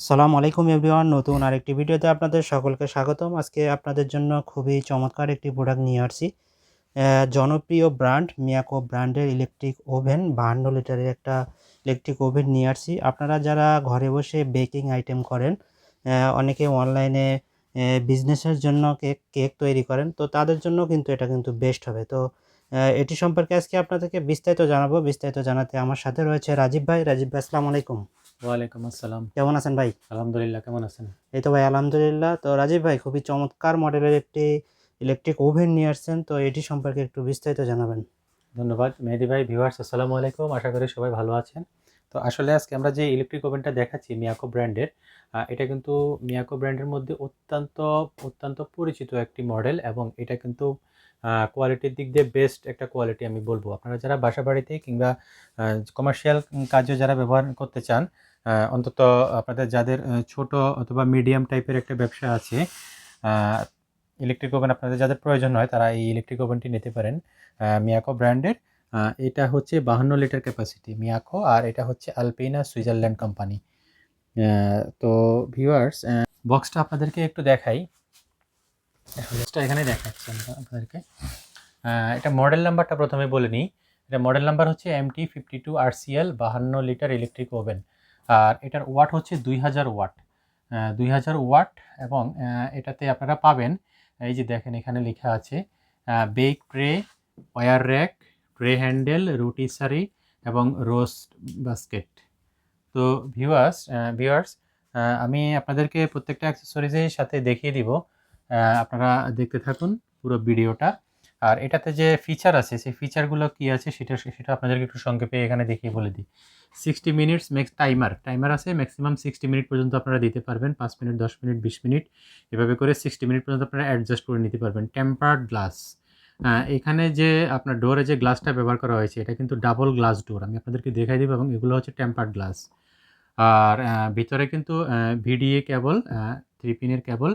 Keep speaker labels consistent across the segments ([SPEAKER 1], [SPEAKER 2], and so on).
[SPEAKER 1] আসসালামু আলাইকুম এভরিওয়ান, নতুন আরেকটি ভিডিওতে আপনাদের সকলকে স্বাগতম। আজকে আপনাদের জন্য খুবই চমৎকার একটি প্রোডাক্ট নিয়ে আসছি। জনপ্রিয় ব্র্যান্ড মিয়াকো ব্র্যান্ডের ইলেকট্রিক ওভেন বাহান্ন লিটারের একটা ইলেকট্রিক ওভেন নিয়ে আসছি। আপনারা যারা ঘরে বসে বেকিং আইটেম করেন অনেকে অনলাইনে বিজনেসের জন্য কেক কেক তৈরি করেন, তো তাদের জন্য কিন্তু এটা কিন্তু বেস্ট হবে। তো এটি সম্পর্কে আজকে আপনাদেরকে বিস্তারিত জানাব। বিস্তারিত জানাতে আমার সাথে রয়েছে রাজীব ভাই। রাজীব ভাই, আসসালামু আলাইকুম।
[SPEAKER 2] ওয়ালাইকুম আসসালাম।
[SPEAKER 1] কেমন আছেন ভাই?
[SPEAKER 2] আলহামদুলিল্লাহ কেমন আছেন?
[SPEAKER 1] এই তো ভাই আলহামদুলিল্লাহ। তো রাজীব ভাই খুবই চমৎকার মডেলের একটি ইলেকট্রিক ওভেন নিয়ে আসছেন। তো এটি সম্পর্কে একটু বিস্তারিত জানাবেন।
[SPEAKER 2] ধন্যবাদ। মেহেদি ভাই ভিউয়ার্স আসসালামু আলাইকুম। আশা করি সবাই ভালো আছেন। তো আসলে আজকে আমরা যে ইলেকট্রিক ওভেনটা দেখাচ্ছি মিয়াকো ব্র্যান্ডের এটা কিন্তু মিয়াকো ব্র্যান্ডের মধ্যে অত্যন্ত অত্যন্ত পরিচিত একটি মডেল এবং এটা কিন্তু কোয়ালিটির দিক দিয়ে বেস্ট একটা কোয়ালিটি আমি বলব। আপনারা যারা বাসা বাড়িতে কিংবা কমার্শিয়াল কাজে যারা ব্যবহার করতে চান অন্তত আপনাদের যাদের ছোট অথবা মিডিয়াম টাইপের একটা ব্যবসা আছে ইলেকট্রিক ওভেন আপনাদের যাদের প্রয়োজন হয়, তারা এই ইলেকট্রিক ওভেনটি নিতে পারেন। মিয়াকো ব্র্যান্ডের এটা হচ্ছে বাহান্ন লিটার ক্যাপাসিটি মিয়াকো আর এটা হচ্ছে আলপিনা সুইজারল্যান্ড কোম্পানি তো ভিউয়ার্স বক্সটা আপনাদেরকে একটু দেখাই। বক্সটা এখানে দেখাচ্ছি আপনাদেরকে। এটা মডেল নাম্বারটা প্রথমে বলে নিই। এটা মডেল নাম্বার হচ্ছে M T fifty two R RCL বাহান্ন লিটার ইলেকট্রিক ওভেন আর এটার ওয়াট হচ্ছে দুই হাজার ওয়াট দুই হাজার ওয়াট এবং এটাতে আপনারা পাবেন, এই যে দেখেন এখানে লেখা আছে bake tray, wire rack, tray handle rotisserie এবং রোস্ট বাস্কেট। তো ভিউয়ার্স ভিউয়ার্স আমি আপনাদেরকে প্রত্যেকটা অ্যাক্সেসরিজের সাথে দেখিয়ে দিব আপনারা দেখতে থাকুন পুরো ভিডিওটা। আর এটাতে যে ফিচার আছে, সেই ফিচারগুলো কি আছে সেটা সেটা আপনাদেরকে একটু সংক্ষেপে এখানে দেখিয়ে বলে দিই। Sixty minutes max timer timer আছে ম্যাক্সিমাম সিক্সটি মিনিট পর্যন্ত আপনারা দিতে পারবেন, পাঁচ মিনিট, দশ মিনিট, বিশ মিনিট। এভাবে করে সিক্সটি মিনিট পর্যন্ত আপনারা অ্যাডজাস্ট করে নিতে পারবেন। টেম্পার্ড গ্লাস এখানে যে আপনার ডোরে যে গ্লাসটা ব্যবহার করা হয়েছে, এটা কিন্তু ডাবল গ্লাস ডোর আমি আপনাদেরকে দেখাই দিব এবং এগুলো হচ্ছে টেম্পার্ড গ্লাস আর ভিতরে কিন্তু ভিডিএ কেবল থ্রি পিনের কেবল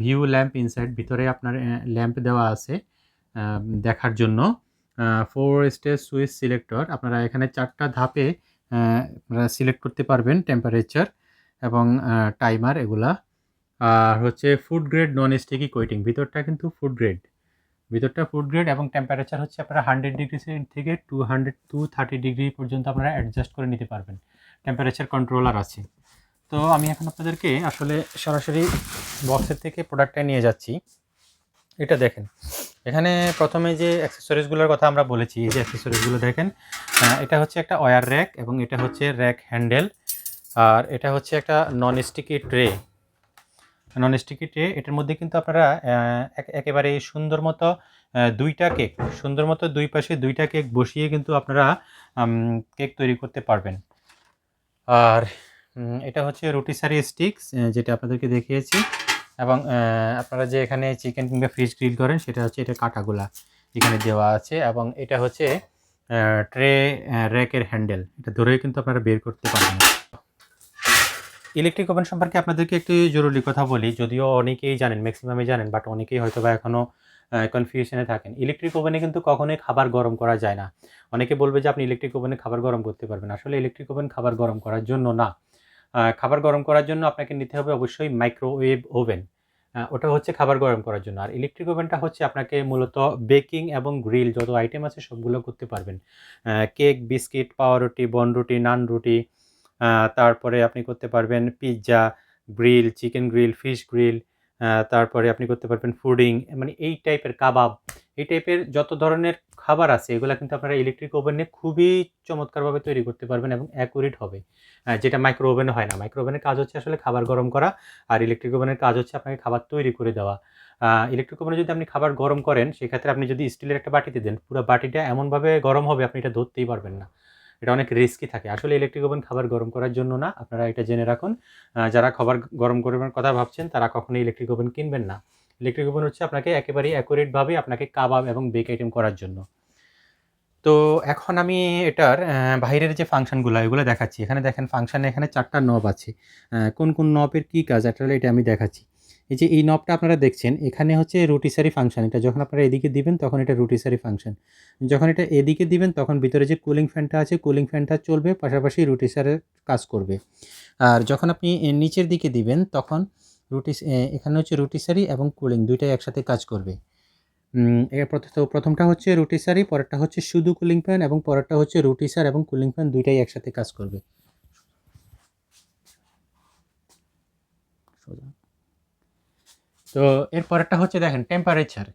[SPEAKER 2] ভিউ ল্যাম্প ইনসাইড ভিতরে আপনার ল্যাম্প দেওয়া আছে। দেখার জন্য ফোর স্টেজ সুইচ সিলেক্টর আপনারা এখানে চারটা ধাপে আপনারা সিলেক্ট করতে পারবেন টেম্পারেচার এবং টাইমার এগুলা। আর হচ্ছে food grade non sticky coating ভিতরটা কিন্তু ফুড গ্রেড ভিতরটা ফুড গ্রেড এবং টেম্পারেচার হচ্ছে আপনারা হান্ড্রেড ডিগ্রি থেকে two hundred two thirty degree পর্যন্ত আপনারা অ্যাডজাস্ট করে নিতে পারবেন। টেম্পারেচার কন্ট্রোলার আছে। তো আমি এখন আপনাদেরকে আসলে সরাসরি বক্সের থেকে প্রোডাক্টটা নিয়ে যাচ্ছি। এটা দেখেন। এখানে প্রথমে যে অ্যাক্সেসরিজগুলোর কথা আমরা বলেছি, এই যে অ্যাক্সেসরিজগুলো দেখেন এটা হচ্ছে একটা ওয়্যার র্যাক এবং এটা হচ্ছে র্যাক হ্যান্ডেল আর এটা হচ্ছে একটা non sticky tray non sticky tray এটার মধ্যে কিন্তু আপনারা এক- একেবারে সুন্দর মতো দুইটা কেক সুন্দর মতো দুই পাশে দুইটা কেক বসিয়ে কিন্তু আপনারা কেক তৈরি করতে পারবেন। আর এটা হচ্ছে রুটিসারি স্টিক্স যেটা আপনাদেরকে দেখিয়েছি। এবং আপনারা যে এখানে চিকেন কিংবা ফিশ গ্রিল করেন, সেটা হচ্ছে এটা কাটাগুলা এখানে দেওয়া আছে এবং এটা হচ্ছে ট্রে র্যাকের হ্যান্ডেল এটা ধরেই কিন্তু আপনারা বের করতে পারবেন। ইলেকট্রিক ওভেন সম্পর্কে আপনাদেরকে একটি জরুরি কথা বলি, যদিও অনেকেই জানেন ম্যাক্সিমামই জানেন বাট অনেকেই হয়তো বা এখনও কনফিউশনে থাকেন। ইলেকট্রিক ওভেনে কিন্তু কখনোই খাবার গরম করা যায় না। অনেকে বলবে যে আপনি ইলেকট্রিক ওভেনে খাবার গরম করতে পারবেন আসলে ইলেকট্রিক ওভেন খাবার গরম করার জন্য না। খাবার গরম করার জন্য আপনাকে নিতে হবে অবশ্যই মাইক্রোওয়েভ ওভেন ওটা হচ্ছে খাবার গরম করার জন্য। আর ইলেকট্রিক ওভেনটা হচ্ছে আপনাকে মূলত বেকিং এবং গ্রিল যত আইটেম আছে সবগুলো করতে পারবেন। কেক বিস্কিট পাওয়ারুটি বন রুটি নান রুটি তারপরে আপনি করতে পারবেন pizza grill chicken grill fish grill তারপরে আপনি করতে পারবেন ফুডিং মানে এই টাইপের কাবাব। এই টাইপের যত ধরনের খাবার আছে, এগুলো কিন্তু আপনারা ইলেকট্রিক ওভেনে খুবই চমৎকারভাবে তৈরি করতে পারবেন এবং অ্যাকুরেট হবে। যেটা মাইক্রো ওভেনে হয় না। মাইক্রো ওভেনের কাজ হচ্ছে আসলে খাবার গরম করা আর ইলেকট্রিক ওভেনের কাজ হচ্ছে আপনাকে খাবার তৈরি করে দেওয়া। ইলেকট্রিক ওভেনে যদি আপনি খাবার গরম করেন, সেক্ষেত্রে আপনি যদি স্টিলের একটা বাটিতে দেন, পুরো বাটিটা এমনভাবে গরম হবে, আপনি এটা ধরতেই পারবেন না। এটা অনেক রিস্কি থাকে। আসলে ইলেকট্রিক ওভেন খাবার গরম করার জন্য না, আপনারা এটা জেনে রাখুন। যারা খাবার গরম করবার কথা ভাবছেন, তারা কখনোই ইলেকট্রিক ওভেন কিনবেন না। ইলেকট্রিক ওভেন হচ্ছে আপনাকে একেবারেই অ্যাকুরেটভাবে আপনাকে কাবাব এবং বেক আইটেম করার জন্য। তো এখন আমি এটার বাইরের যে ফাংশনগুলো এগুলো দেখাচ্ছি। এখানে দেখেন ফাংশানে এখানে চারটা নব আছে। কোন কোন নবের কী কাজ আসলে এটা আমি দেখাচ্ছি। এই যে এই নবটা আপনারা দেখছেন, এখানে হচ্ছে রুটিসারি ফাংশন এটা যখন আপনারা এদিকে দিবেন তখন এটা রুটিসারি ফাংশন যখন এটা এদিকে দিবেন তখন ভিতরে যে কুলিং ফ্যানটা আছে কুলিং ফ্যানটা চলবে, পাশাপাশি রুটিসারের কাজ করবে। আর যখন আপনি নিচের দিকে দিবেন তখন রুটিস এখানে হচ্ছে রুটিসারি এবং কুলিং দুইটাই একসাথে কাজ করবে। এর তো প্রথমটা হচ্ছে রুটিসারি পরেরটা হচ্ছে শুধু কুলিং ফ্যান এবং পরেরটা হচ্ছে রুটিসার এবং কুলিং ফ্যান দুইটাই একসাথে কাজ করবে। সোজা। তো এর পরেরটা হচ্ছে দেখেন টেম্পারেচার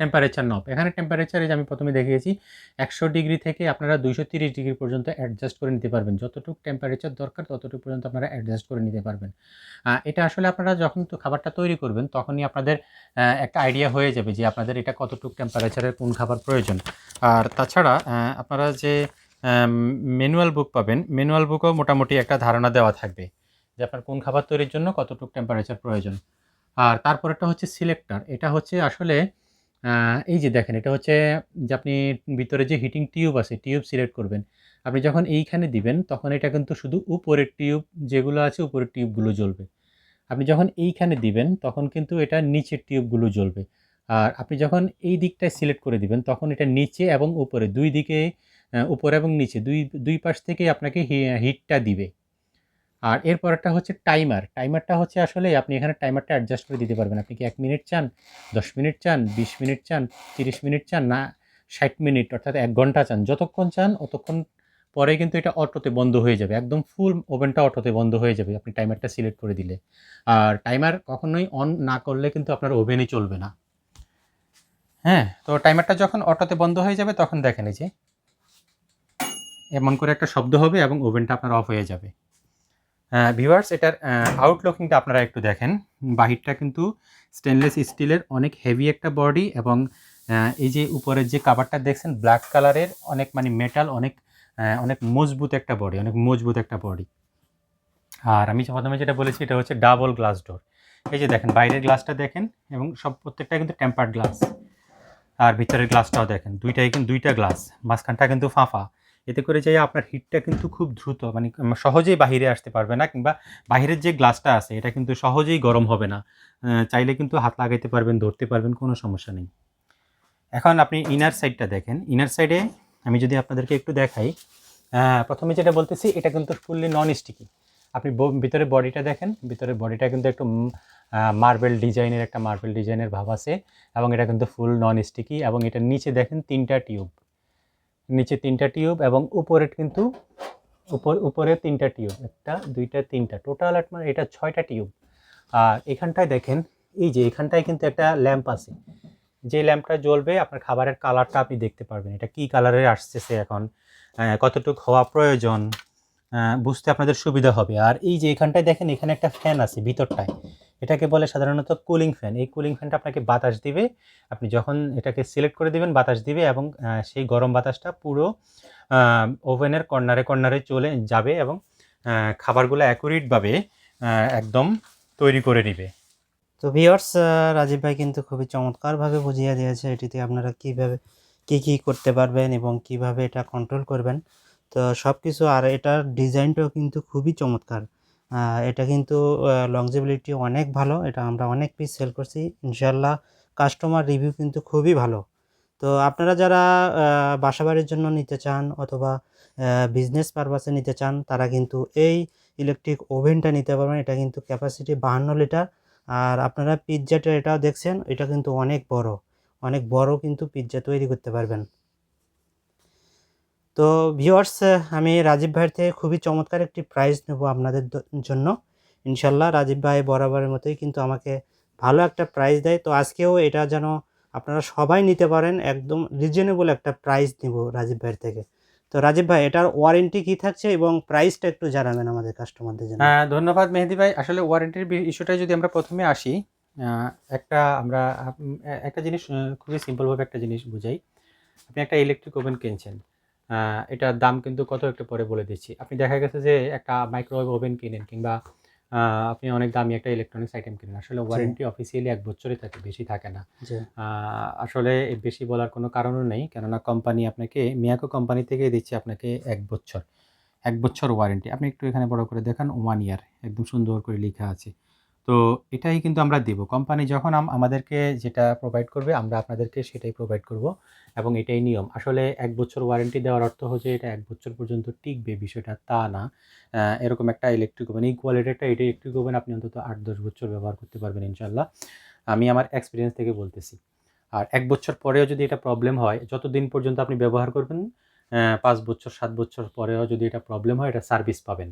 [SPEAKER 2] টেম্পারেচার নব এখানে টেম্পারেচার যে আমি প্রথমে দেখিয়েছি, একশো ডিগ্রি থেকে আপনারা দুইশো তিরিশ ডিগ্রি পর্যন্ত অ্যাডজাস্ট করে নিতে পারবেন। যতটুকু টেম্পারেচার দরকার, ততটুকু পর্যন্ত আপনারা অ্যাডজাস্ট করে নিতে পারবেন। এটা আসলে আপনারা যখন তো খাবারটা তৈরি করবেন, তখনই আপনাদের একটা আইডিয়া হয়ে যাবে যে আপনাদের এটা কতটুকু টেম্পারেচারের কোন খাবার প্রয়োজন। আর তাছাড়া আপনারা যে ম্যানুয়াল বুক পাবেন ম্যানুয়াল বুকও মোটামুটি একটা ধারণা দেওয়া থাকবে যে আপনার কোন খাবার তৈরির জন্য কতটুকু টেম্পারেচার প্রয়োজন। আর তারপরেরটা হচ্ছে সিলেক্টার এটা হচ্ছে আসলে এই যে দেখেন, এটা হচ্ছে যে আপনি ভিতরে যে হিটিং টিউব আছে টিউব সিলেক্ট করবেন, আপনি যখন এইখানে দিবেন, তখন এটা কিন্তু শুধু উপরের টিউব যেগুলো আছে, উপরের টিউবগুলো জ্বলবে। আপনি যখন এইখানে দিবেন, তখন কিন্তু এটা নিচের টিউবগুলো জ্বলবে। আর আপনি যখন এই দিকটায় সিলেক্ট করে দিবেন, তখন এটা নিচে এবং উপরে, দুই দিকে উপরে এবং নিচে, দুই দুই পাশ থেকে আপনাকে হিটটা দিবে। আর এরপরেরটা হচ্ছে টাইমার টাইমারটা হচ্ছে আসলে আপনি এখানে টাইমারটা অ্যাডজাস্ট করে দিতে পারবেন। আপনি কি এক মিনিট চান, দশ মিনিট চান, বিশ মিনিট চান, তিরিশ মিনিট চান, না, ষাট মিনিট অর্থাৎ এক ঘণ্টা চান। যতক্ষণ চান, অতক্ষণ পরে কিন্তু এটা অটোতে বন্ধ হয়ে যাবে। একদম ফুল ওভেনটা অটোতে বন্ধ হয়ে যাবে আপনি টাইমারটা সিলেক্ট করে দিলে। আর টাইমার কখনোই অন না করলে কিন্তু আপনার ওভেনই চলবে না। হ্যাঁ তো টাইমারটা যখন অটোতে বন্ধ হয়ে যাবে, তখন দেখেন এই যে, এমন করে একটা শব্দ হবে এবং ওভেনটা আপনার অফ হয়ে যাবে। ভিউয়ার্স এটার আউটলুকিংটা আপনারা একটু দেখেন। বাহিরটা কিন্তু স্টেনলেস স্টিলের অনেক হেভি একটা বডি এবং এই যে উপরের যে কাভারটা দেখছেন ব্ল্যাক কালারের অনেক মানে মেটাল অনেক অনেক মজবুত একটা বডি অনেক মজবুত একটা বডি আর আমি প্রথমে যেটা বলেছি, এটা হচ্ছে ডাবল গ্লাস ডোর এই যে দেখেন, বাইরের গ্লাসটা দেখেন এবং সব প্রত্যেকটা কিন্তু টেম্পার্ড গ্লাস আর ভিতরের গ্লাসটাও দেখেন, দুইটাই কিন্তু, দুইটা গ্লাস মাঝখানটা কিন্তু ফাঁফা। এতে করে যে আপনার হিটটা কিন্তু খুব দ্রুত মানে সহজেই বাহিরে আসতে পারবে না কিংবা বাহিরের যে গ্লাসটা আছে, এটা কিন্তু সহজেই গরম হবে না। চাইলে কিন্তু হাত লাগাইতে পারবেন, ধরতে পারবেন, কোনো সমস্যা নেই। এখন আপনি ইনার সাইডটা দেখেন। ইনার সাইডে আমি যদি আপনাদেরকে একটু দেখাই প্রথমে যেটা বলতেছি, এটা কিন্তু ফুললি নন স্টিকি আপনি ভিতরে বডিটা দেখেন, ভিতরে বডিটা কিন্তু একটু মার্বেল ডিজাইনের একটা মার্বেল ডিজাইনের ভাব আছে, এবং এটা কিন্তু ফুল নন স্টিকি এবং এটার নিচে দেখেন তিনটা টিউব নিচে তিনটা টিউব এবং উপরে কিন্তু উপর, উপরে তিনটা টিউব। একটা, দুইটা, তিনটা। টোটাল আপনার এটা ছয়টা টিউব। আর এখানটায় দেখেন, এই যে এখানটায় কিন্তু একটা ল্যাম্প আছে। যে ল্যাম্পটা জ্বলবে, আপনার খাবারের কালারটা আপনি দেখতে পারবেন। এটা কি কালারের আসতেছে এখন? কতটুকু হওয়া প্রয়োজন? বুঝতে আপনাদের সুবিধা হবে। আর এই যে এখানটায় দেখেন, এখানে একটা ফ্যান আছে ভিতরটায়। এটাকে বলে সাধারণত কুলিং ফ্যান এই কুলিং ফ্যানটা আপনাকে বাতাস দিবে। আপনি যখন এটাকে সিলেক্ট করে দিবেন, বাতাস দিবে এবং সেই গরম বাতাসটা পুরো ওভেনের কর্নারে কর্নারে চলে যাবে এবং খাবারগুলো অ্যাকুরেটভাবে একদম তৈরি করে নেবে।
[SPEAKER 1] তো ভিওর্স রাজীব ভাই কিন্তু খুবই চমৎকারভাবে বুঝিয়ে দিয়েছে এটিতে আপনারা কীভাবে, কি কি করতে পারবেন এবং কীভাবে এটা কন্ট্রোল করবেন। তো সব কিছু আর এটার ডিজাইনটাও কিন্তু খুবই চমৎকার। এটা কিন্তু লংজিবিলিটি অনেক ভালো। এটা আমরা অনেক পিস সেল করছি। ইনশাল্লাহ কাস্টমার রিভিউ কিন্তু খুবই ভালো। তো আপনারা যারা বাসাবাড়ির জন্য নিতে চান অথবা বিজনেস পারপাসে নিতে চান, তারা কিন্তু এই ইলেকট্রিক ওভেনটা নিতে পারবেন। এটা কিন্তু ক্যাপাসিটি বাহান্ন লিটার আর আপনারা পিৎজাটা এটাও দেখছেন, এটা কিন্তু অনেক বড়। অনেক বড় কিন্তু পিৎজা তৈরি করতে পারবেন। তো ভিওয়ার্স আমি রাজীব ভাইয়ের থেকে খুবই চমৎকার একটি প্রাইজ নেব আপনাদের জন্য। ইনশাল্লাহ রাজীব ভাই বরাবরের মতোই কিন্তু আমাকে ভালো একটা প্রাইজ দেয়। তো আজকেও এটা যেন আপনারা সবাই নিতে পারেন, একদম রিজনেবল একটা প্রাইস নিব রাজীব ভাইয়ের থেকে। তো রাজীব ভাই, এটার ওয়ারেন্টি কি থাকছে এবং প্রাইসটা একটু জানাবেন আমাদের কাস্টমারদের জন্য।
[SPEAKER 2] হ্যাঁ ধন্যবাদ মেহেদি ভাই। আসলে ওয়ারেন্টির ইস্যুটাই যদি আমরা প্রথমে আসি একটা আমরা একটা জিনিস খুবই সিম্পলভাবে একটা জিনিস বুঝাই। আপনি একটা ইলেকট্রিক ওভেন কিনছেন। এটার দাম কিন্তু কত একটু পরে বলে দিচ্ছি। আপনি দেখা গেছে যে একটা মাইক্রোওয়েভ ওভেন কিনেন কিংবা আপনি অনেক দামি একটা ইলেকট্রনিক্স আইটেম কিনেন। আসলে ওয়ারেন্টি অফিসিয়ালি এক বছরই থাকে বেশি থাকে না। আসলে বেশি বলার কোনো কারণও নেই। কেননা কোম্পানি আপনাকে মিয়াকো কোম্পানি থেকে দিচ্ছে আপনাকে এক বছর এক বছর ওয়ারেন্টি আপনি একটু এখানে বড় করে দেখান ওয়ান ইয়ার একদম সুন্দর করে লেখা আছে। তো এটাই কিন্তু আমরা দেব। কোম্পানি যখন আমাদেরকে যেটা প্রোভাইড করবে, আমরা আপনাদেরকে সেটাই প্রোভাইড করব এবং এটাই নিয়ম। আসলে এক বছর ওয়ারেন্টি দেওয়ার অর্থ হচ্ছে এটা এক বছর পর্যন্ত টিকবে, বিষয়টা তা না। এরকম একটা ইলেকট্রিক ওভেন এই কোয়ালিটির একটা এটা ইলেকট্রিক ওভেন আপনি অন্তত আট দশ বছর ব্যবহার করতে পারবেন ইনশাল্লাহ আমি আমার এক্সপিরিয়েন্স থেকে বলতেছি। আর এক বছর পরেও যদি এটা প্রবলেম হয়, যতদিন পর্যন্ত আপনি ব্যবহার করবেন পাঁচ বছর, সাত বছর পরেও যদি এটা প্রবলেম হয়, এটা সার্ভিস পাবেন।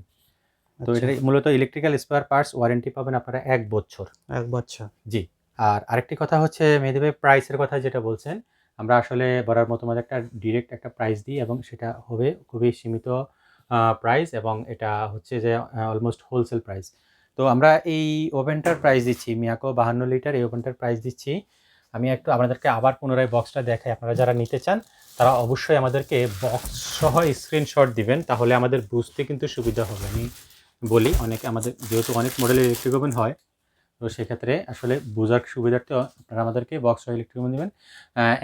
[SPEAKER 2] তো
[SPEAKER 1] আচ্ছা,
[SPEAKER 2] এটা মূলত ইলেকট্রিক্যাল স্পেয়ার পার্টস ওয়ারেন্টি পাবেন আপনারা এক বছর।
[SPEAKER 1] এক বছর।
[SPEAKER 2] জি। আর আরেকটি কথা হচ্ছে মেহেদি প্রাইসের কথা যেটা বলছেন আমরা আসলে বরার মতো মতো একটা ডিরেক্ট একটা প্রাইস দিই এবং সেটা হবে খুবই সীমিত প্রাইস এবং এটা হচ্ছে যে অলমোস্ট হোলসেল প্রাইস তো আমরা এই ওভেনটার প্রাইস দিচ্ছি মিয়াকো বাহান্ন লিটার এই ওভেনটার প্রাইস দিচ্ছি। আমি একটু আপনাদেরকে আবার পুনরায় বক্সটা দেখাই আপনারা যারা নিতে চান তারা অবশ্যই আমাদেরকে বক্স সহ স্ক্রিনশট দিবেন তাহলে আমাদের বুঝতে কিন্তু সুবিধা হবে। আমি বলি অনেক আমাদের যেহেতু অনেক মডেলের ইলেকট্রিক ওভেন হয় তো সেক্ষেত্রে আসলে বোঝার সুবিধার্থে আপনারা আমাদেরকে বক্স ইলেকট্রিক ওভেন দেবেন।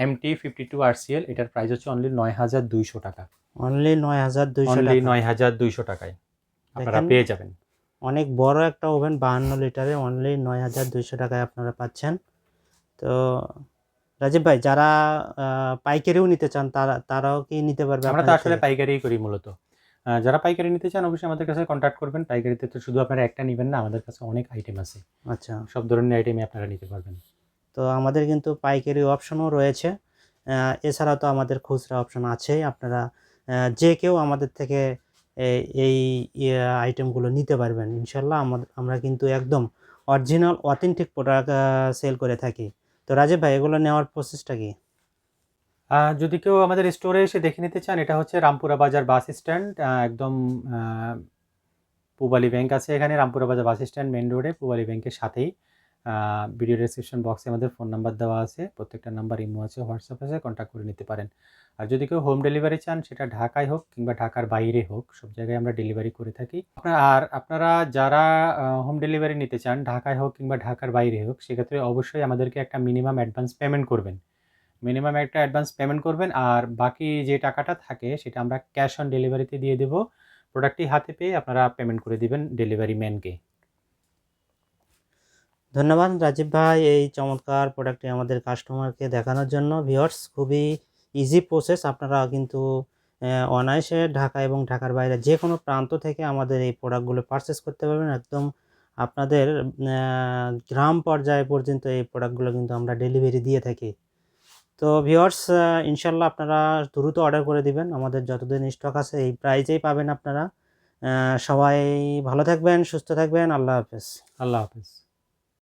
[SPEAKER 2] M T fifty two R RCL এটার প্রাইস হচ্ছে অনলি নয় হাজার দুইশো টাকা।
[SPEAKER 1] অনলি নয় হাজার দুইশো
[SPEAKER 2] অনলি নয় হাজার দুইশো টাকায় আপনারা পেয়ে যাবেন।
[SPEAKER 1] অনেক বড় একটা ওভেন বাহান্ন লিটারে অনলি নয় হাজার দুইশো টাকায় আপনারা পাচ্ছেন। তো রাজীব ভাই যারা পাইকারিও নিতে চান তারা তারাও কি নিতে পারবে
[SPEAKER 2] আমরা তো আসলে? পাইকারি করি মূলত। যারা পাইকারি নিতে চান অবশ্যই আমাদের কাছে কন্ট্যাক্ট করবেন। পাইকারিতে তো শুধু আপনারা একটা নেবেন না আমাদের কাছে অনেক আইটেম আছে।
[SPEAKER 1] আচ্ছা।
[SPEAKER 2] সব ধরনের আইটেমই আপনারা নিতে পারবেন।
[SPEAKER 1] তো আমাদের কিন্তু পাইকারি অপশনও রয়েছে। আহ, এছাড়াও তো আমাদের খুচরা অপশন আছেই। আপনারা যে কেউ আমাদের থেকে এই- আইটেমগুলো নিতে পারবেন। ইনশাল্লাহ আমাদের আমরা কিন্তু একদম অরিজিনাল অথেন্টিক প্রোডাক্ট সেল করে থাকি। তো রাজীব ভাই এগুলো নেওয়ার প্রসেসটা কি?
[SPEAKER 2] যদি কেউ আমাদের স্টোরে এসে দেখে নিতে চান, এটা হচ্ছে রামপুরা বাজার বাস স্ট্যান্ড একদম পূবালী ব্যাংক আছে এখানে, রামপুরা বাজার বাস স্ট্যান্ড মেন রোডে পূবালী ব্যাংকের সাথেই। ভিডিও ডেসক্রিপশন বক্সে আমাদের ফোন নাম্বার দেওয়া আছে, প্রত্যেকটা নাম্বার ইমো আছে হোয়াটসঅ্যাপ আছে কন্ট্যাক্ট করে নিতে পারেন। আর যদি কেউ হোম ডেলিভারি চান, সেটা ঢাকায় হোক কিংবা ঢাকার বাইরে হোক, সব জায়গায় আমরা ডেলিভারি করে থাকি। আর আপনারা যারা হোম ডেলিভারি নিতে চান, ঢাকায় হোক কিংবা ঢাকার বাইরে হোক, সেক্ষেত্রে অবশ্যই আমাদেরকে একটা মিনিমাম অ্যাডভান্স পেমেন্ট করবেন। মিনিমাম একটা অ্যাডভান্স পেমেন্ট করবেন আর বাকি যে টাকাটা থাকে সেটা আমরা ক্যাশ অন ডেলিভারিতে দিয়ে দেবো। প্রোডাক্টটি হাতে পেয়ে আপনারা পেমেন্ট করে দিবেন ডেলিভারি ম্যানকে।
[SPEAKER 1] ধন্যবাদ রাজীব ভাই এই চমৎকার প্রোডাক্টটি আমাদের কাস্টমারকে দেখানোর জন্য। ভিওর্স খুবই ইজি প্রসেস আপনারা কিন্তু অনায়াসে ঢাকা এবং ঢাকার বাইরে যে কোনো প্রান্ত থেকে আমাদের এই প্রোডাক্টগুলো পারচেস করতে পারবেন। একদম আপনাদের গ্রাম পর্যায়ে পর্যন্ত এই প্রোডাক্টগুলো কিন্তু আমরা ডেলিভারি দিয়ে থাকি। তো ভিওর্স ইনশাল্লাহ আপনারা দ্রুত অর্ডার করে দিবেন। আমাদের যতদিন স্টক আছে, এই প্রাইজেই পাবেন আপনারা। সবাই ভালো থাকবেন, সুস্থ থাকবেন। আল্লাহ হাফেজ।
[SPEAKER 2] আল্লাহ হাফেজ।